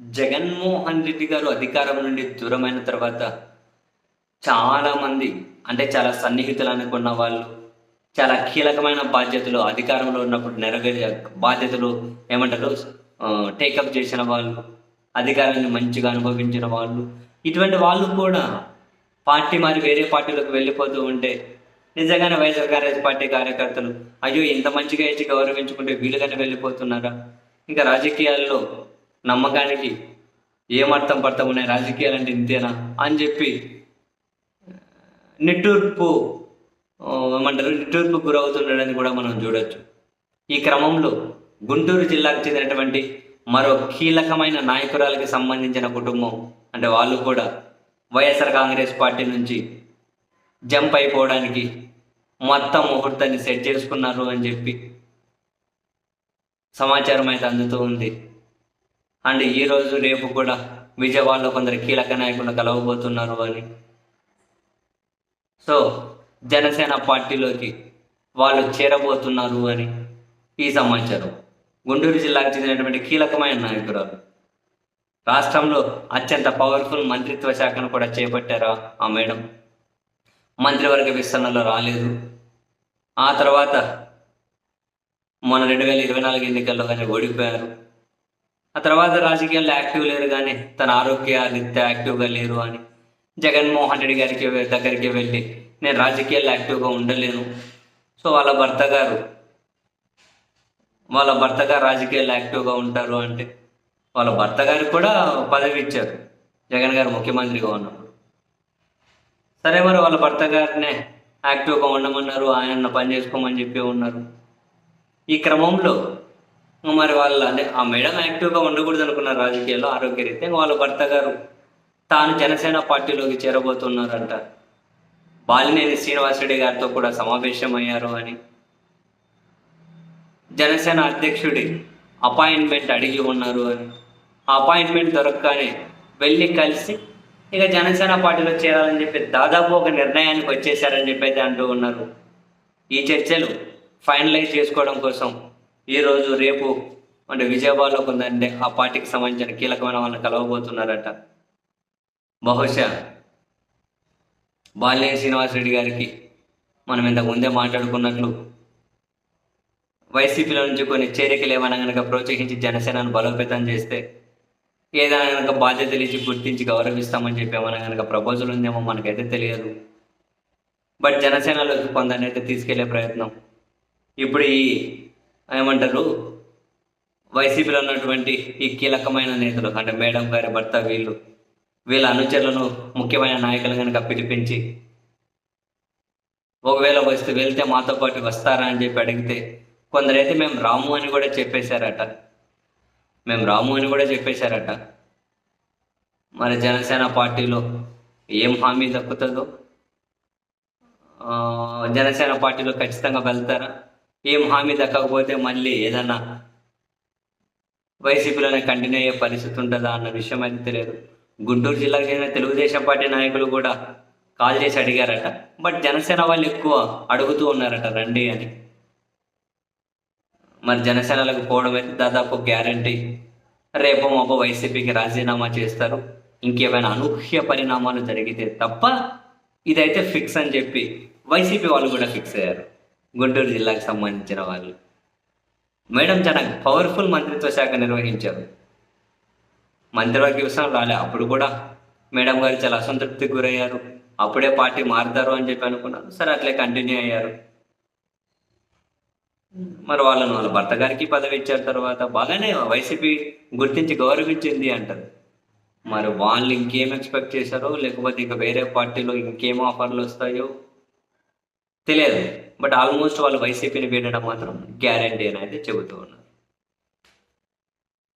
జగన్మోహన్ రెడ్డి గారు అధికారం నుండి దూరమైన తర్వాత చాలా మంది అంటే చాలా సన్నిహితులు అనుకున్న వాళ్ళు చాలా కీలకమైన బాధ్యతలు అధికారంలో ఉన్నప్పుడు నెరవేరే బాధ్యతలు ఏమంటారు టేకప్ చేసిన వాళ్ళు అధికారాన్ని మంచిగా అనుభవించిన వాళ్ళు ఇటువంటి వాళ్ళు కూడా పార్టీ మరి వేరే పార్టీలకు వెళ్ళిపోతూ ఉంటే నిజంగానే వైఎస్ఆర్ కాంగ్రెస్ పార్టీ కార్యకర్తలు అయ్యో ఇంత మంచిగా ఇచ్చి గౌరవించుకుంటే వీలుగానే వెళ్ళిపోతున్నారా? ఇంకా రాజకీయాల్లో నమ్మకానికి ఏమర్థం పడతాం ఉన్నాయి రాజకీయాలు అంటే ఇంతేనా? అని చెప్పి నిట్టూర్పు ఏమంటారు? నిట్టూర్పు గురవుతుండడానికి కూడా మనం చూడొచ్చు. ఈ క్రమంలో గుంటూరు జిల్లాకు చెందినటువంటి మరో కీలకమైన నాయకురాలకి సంబంధించిన కుటుంబం అంటే వాళ్ళు కూడా వైఎస్ఆర్ కాంగ్రెస్ పార్టీ నుంచి జంప్ అయిపోవడానికి మొత్తం ముహూర్తాన్ని సెట్ చేసుకున్నారు అని చెప్పి సమాచారం అయితే అందుతూ ఉంది. అండ్ ఈ రోజు రేపు కూడా విజయవాడలో కొందరు కీలక నాయకులు కలవబోతున్నారు అని. సో జనసేన పార్టీలోకి వాళ్ళు చేరబోతున్నారు అని ఈ సమాచారం. గుంటూరు జిల్లాకు చెందినటువంటి కీలకమైన నాయకురాలు. రాష్ట్రంలో అత్యంత పవర్ఫుల్ మంత్రిత్వ శాఖను కూడా చేపట్టారా ఆ మేడం? మంత్రివర్గ విస్తరణలో రాలేదు. ఆ తర్వాత మొన్న రెండు వేల ఇరవై నాలుగు ఎన్నికల్లో కానీ ఓడిపోయారు. ఆ తర్వాత రాజకీయాల్లో యాక్టివ్ లేరు కానీ తన ఆరోగ్య యాక్టివ్గా లేరు అని జగన్మోహన్ రెడ్డి గారికి దగ్గరికి వెళ్ళి నేను రాజకీయాల్లో యాక్టివ్గా ఉండలేను. సో వాళ్ళ భర్త గారు వాళ్ళ భర్త గారు రాజకీయాల్లో యాక్టివ్గా ఉంటారు అంటే వాళ్ళ భర్త గారికి కూడా పదవి ఇచ్చారు. జగన్ గారు ముఖ్యమంత్రిగా ఉన్నప్పుడు. సరే మరి వాళ్ళ భర్త గారినే యాక్టివ్గా ఉండమన్నారు ఆయన పని చేసుకోమని చెప్పి ఉన్నారు. ఈ క్రమంలో మరి వాళ్ళ అంటే ఆ మేడం యాక్టివ్గా ఉండకూడదు అనుకున్నారు రాజకీయాల్లో ఆరోగ్యరీత్యా వాళ్ళ భర్త గారు తాను జనసేన పార్టీలోకి చేరబోతున్నారంట. బాలినేని శ్రీనివాసరెడ్డి గారితో కూడా సమావేశం అయ్యారు అని. జనసేన అధ్యక్షుడి అపాయింట్మెంట్ అడిగి ఉన్నారు అని. ఆ అపాయింట్మెంట్ దొరకగానే వెళ్ళి కలిసి ఇక జనసేన పార్టీలో చేరాలని చెప్పి దాదాపు ఒక నిర్ణయానికి వచ్చేసారని చెప్పి అయితే అంటూ ఉన్నారు. ఈ చర్చలు ఫైనలైజ్ చేసుకోవడం కోసం ఈరోజు రేపు అంటే విజయవాడలో కొందంటే ఆ పార్టీకి సంబంధించిన కీలకమైన వాళ్ళని కలవబోతున్నారట. బహుశా బాలినేని శ్రీనివాసరెడ్డి గారికి మనం ఇంతకు ముందే మాట్లాడుకున్నట్లు వైసీపీలో నుంచి కొన్ని చేరికలు ఏమైనా కనుక ప్రోత్సహించి జనసేనను బలోపేతం చేస్తే ఏదైనా కనుక బాధ్యతలు ఇచ్చి గుర్తించి గౌరవిస్తామని చెప్పి ఏమైనా కనుక ప్రపోజల్ ఉందేమో మనకైతే తెలియదు. బట్ జనసేనలోకి కొందరిని అయితే తీసుకెళ్ళే ప్రయత్నం. ఇప్పుడు ఈ ఏమంటారు? వైసీపీలో ఉన్నటువంటి ఈ కీలకమైన నేతలు అంటే మేడం గారి భర్త వీళ్ళు వీళ్ళ అనుచరులను ముఖ్యమైన నాయకులు కనుక పిలిపించి ఒకవేళ వస్తే వెళ్తే మాతో పాటు వస్తారా అని చెప్పి అడిగితే కొందరైతే మేము రాము అని కూడా చెప్పేశారట. మేము రాము అని కూడా చెప్పేశారట. మరి జనసేన పార్టీలో ఏం హామీ దక్కుతుందో? జనసేన పార్టీలో ఖచ్చితంగా వెళ్తారా? ఏం హామీ దక్కకపోతే మళ్ళీ ఏదన్నా వైసీపీలోనే కంటిన్యూ అయ్యే పరిస్థితి ఉంటుందా అన్న విషయం అయితే తెలియదు. గుంటూరు జిల్లాకు చెందిన తెలుగుదేశం పార్టీ నాయకులు కూడా కాల్ చేసి అడిగారట. బట్ జనసేన వాళ్ళు ఎక్కువ అడుగుతూ ఉన్నారట రండి అని. మరి జనసేనలకు పోవడం అయితే దాదాపు గ్యారంటీ. రేపు మాపో వైసీపీకి రాజీనామా చేస్తారు. ఇంకేమైనా అనూహ్య పరిణామాలు జరిగితే తప్ప ఇదైతే ఫిక్స్ అని చెప్పి వైసీపీ వాళ్ళు కూడా ఫిక్స్ అయ్యారు. గుంటూరు జిల్లాకు సంబంధించిన వాళ్ళు. మేడం చాలా పవర్ఫుల్ మంత్రిత్వ శాఖ నిర్వహించారు. మంత్రివర్గ విషయం రాలే. అప్పుడు కూడా మేడం గారు చాలా అసంతృప్తికి గురయ్యారు. అప్పుడే పార్టీ మారుతారు అని చెప్పి అనుకున్నారు సరే అట్లే కంటిన్యూ అయ్యారు. మరి వాళ్ళను వాళ్ళ భర్త గారికి పదవి ఇచ్చారు తర్వాత. బాగానే వైసీపీ గుర్తించి గౌరవించింది అంటారు. మరి వాళ్ళు ఇంకేం ఎక్స్పెక్ట్ చేశారో? లేకపోతే ఇక వేరే పార్టీలో ఇంకేం ఆఫర్లు వస్తాయో? తెలియదు. బట్ ఆల్మోస్ట్ వాళ్ళు వైసీపీని వీడడం మాత్రం గ్యారంటీ అని అయితే చెబుతూ ఉన్నారు.